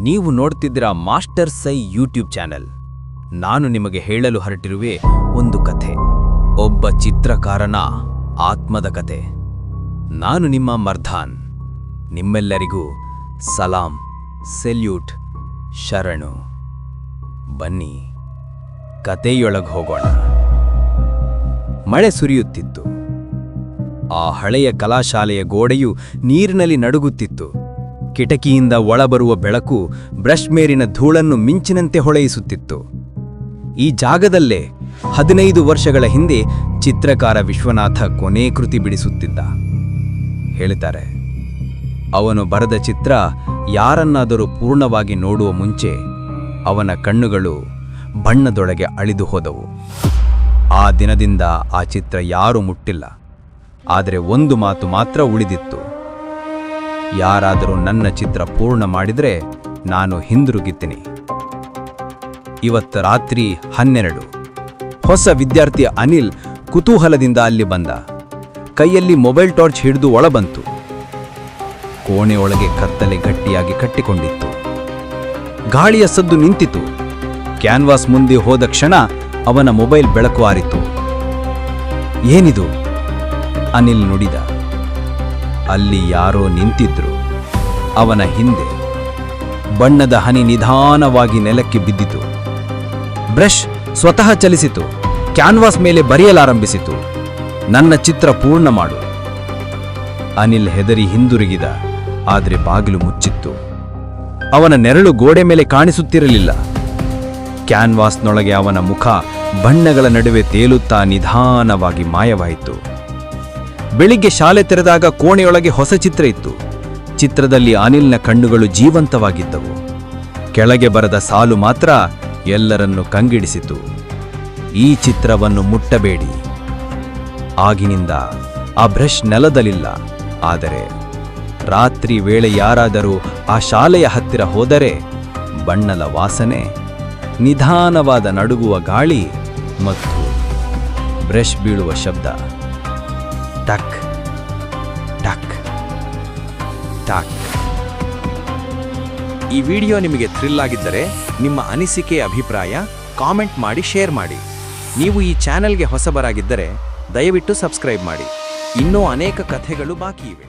ನೀವು ನೋಡ್ತಿದ್ದೀರಾ ಮಾಸ್ಟರ್ ಸೈ ಯೂಟ್ಯೂಬ್ ಚಾನೆಲ್. ನಾನು ನಿಮಗೆ ಹೇಳಲು ಹೊರಟಿರುವೆ ಒಂದು ಕಥೆ. ಒಬ್ಬ ಚಿತ್ರಕಾರನ ಆತ್ಮದ ಕಥೆ. ನಾನು ನಿಮ್ಮ ಮರ್ಧಾನ್. ನಿಮ್ಮೆಲ್ಲರಿಗೂ ಸಲಾಂ, ಸೆಲ್ಯೂಟ್, ಶರಣು. ಬನ್ನಿ, ಕಥೆಯೊಳಗೆ ಹೋಗೋಣ. ಮಳೆ ಸುರಿಯುತ್ತಿತ್ತು. ಆ ಹಳೆಯ ಕಲಾಶಾಲೆಯ ಗೋಡೆಯು ನೀರಿನಲ್ಲಿ ನಡುಗುತ್ತಿತ್ತು. ಕಿಟಕಿಯಿಂದ ಒಳಬರುವ ಬೆಳಕು ಬ್ರಷ್ ಮೇರಿನ ಧೂಳನ್ನು ಮಿಂಚಿನಂತೆ ಹೊಳೆಯಿಸುತ್ತಿತ್ತು. ಈ ಜಾಗದಲ್ಲೇ ಹದಿನೈದು ವರ್ಷಗಳ ಹಿಂದೆ ಚಿತ್ರಕಾರ ವಿಶ್ವನಾಥ ಕೊನೆ ಕೃತಿ ಬಿಡಿಸುತ್ತಿದ್ದ. ಹೇಳುತ್ತಾರೆ ಅವನು ಬರೆದ ಚಿತ್ರ ಯಾರನ್ನಾದರೂ ಪೂರ್ಣವಾಗಿ ನೋಡುವ ಮುಂಚೆ ಅವನ ಕಣ್ಣುಗಳು ಬಣ್ಣದೊಳಗೆ ಅಳಿದು ಹೋದವು. ಆ ದಿನದಿಂದ ಆ ಚಿತ್ರ ಯಾರೂ ಮುಟ್ಟಿಲ್ಲ. ಆದರೆ ಒಂದು ಮಾತು ಮಾತ್ರ ಉಳಿದಿತ್ತು. ಯಾರಾದರೂ ನನ್ನ ಚಿತ್ರ ಪೂರ್ಣ ಮಾಡಿದರೆ ನಾನು ಹಿಂದಿರುಗಿತೀನಿ. ಇವತ್ತು ರಾತ್ರಿ ಹನ್ನೆರಡು. ಹೊಸ ವಿದ್ಯಾರ್ಥಿ ಅನಿಲ್ ಕುತೂಹಲದಿಂದ ಅಲ್ಲಿ ಬಂದ. ಕೈಯಲ್ಲಿ ಮೊಬೈಲ್ ಟಾರ್ಚ್ ಹಿಡಿದು ಒಳಬಂತು. ಕೋಣೆಯೊಳಗೆ ಕತ್ತಲೆ ಗಟ್ಟಿಯಾಗಿ ಕಟ್ಟಿಕೊಂಡಿತ್ತು. ಗಾಳಿಯ ಸದ್ದು ನಿಂತಿತು. ಕ್ಯಾನ್ವಾಸ್ ಮುಂದೆ ಹೋದ ಕ್ಷಣ ಅವನ ಮೊಬೈಲ್ ಬೆಳಕು ಆರಿತು. ಏನಿದು? ಅನಿಲ್ ನುಡಿದ. ಅಲ್ಲಿ ಯಾರೋ ನಿಂತಿದ್ರು. ಅವನ ಹಿಂದೆ ಬಣ್ಣದ ಹನಿ ನಿಧಾನವಾಗಿ ನೆಲಕ್ಕೆ ಬಿದ್ದಿತು. ಬ್ರಷ್ ಸ್ವತಃ ಚಲಿಸಿತು. ಕ್ಯಾನ್ವಾಸ್ ಮೇಲೆ ಬರೆಯಲಾರಂಭಿಸಿತು. ನನ್ನ ಚಿತ್ರ ಪೂರ್ಣ ಮಾಡು. ಅನಿಲ್ ಹೆದರಿ ಹಿಂದಿರುಗಿದ, ಆದರೆ ಬಾಗಿಲು ಮುಚ್ಚಿತ್ತು. ಅವನ ನೆರಳು ಗೋಡೆ ಮೇಲೆ ಕಾಣಿಸುತ್ತಿರಲಿಲ್ಲ. ಕ್ಯಾನ್ವಾಸ್ನೊಳಗೆ ಅವನ ಮುಖ ಬಣ್ಣಗಳ ನಡುವೆ ತೇಲುತ್ತಾ ನಿಧಾನವಾಗಿ ಮಾಯವಾಯಿತು. ಬೆಳಿಗ್ಗೆ ಶಾಲೆ ತೆರೆದಾಗ ಕೋಣೆಯೊಳಗೆ ಹೊಸ ಚಿತ್ರ ಇತ್ತು. ಚಿತ್ರದಲ್ಲಿ ಅನಿಲ್ನ ಕಣ್ಣುಗಳು ಜೀವಂತವಾಗಿದ್ದವು. ಕೆಳಗೆ ಬರದ ಸಾಲು ಮಾತ್ರ ಎಲ್ಲರನ್ನು ಕಂಗಿಡಿಸಿತು. ಈ ಚಿತ್ರವನ್ನು ಮುಟ್ಟಬೇಡಿ. ಆಗಿನಿಂದ ಆ ಬ್ರಷ್ ನೆಲದಲ್ಲಿಲ್ಲ. ಆದರೆ ರಾತ್ರಿ ವೇಳೆ ಯಾರಾದರೂ ಆ ಶಾಲೆಯ ಹತ್ತಿರ ಹೋದರೆ ಬಣ್ಣದ ವಾಸನೆ, ನಿಧಾನವಾದ ನಡುಗುವ ಗಾಳಿ ಮತ್ತು ಬ್ರಷ್ ಬೀಳುವ ಶಬ್ದ. ಟಕ್ ಟಕ್ ಟಕ್ ಈ ವಿಡಿಯೋ ನಿಮಗೆ ಥ್ರಿಲ್ ಆಗಿದ್ದರೆ ನಿಮ್ಮ ಅನಿಸಿಕೆ, ಅಭಿಪ್ರಾಯ ಕಾಮೆಂಟ್ ಮಾಡಿ ಶೇರ್ ಮಾಡಿ. ನೀವು ಈ ಚಾನೆಲ್ಗೆ ಹೊಸಬರಾಗಿದ್ದರೆ ದಯವಿಟ್ಟು ಸಬ್ಸ್ಕ್ರೈಬ್ ಮಾಡಿ. ಇನ್ನೂ ಅನೇಕ ಕಥೆಗಳು ಬಾಕಿ ಇವೆ.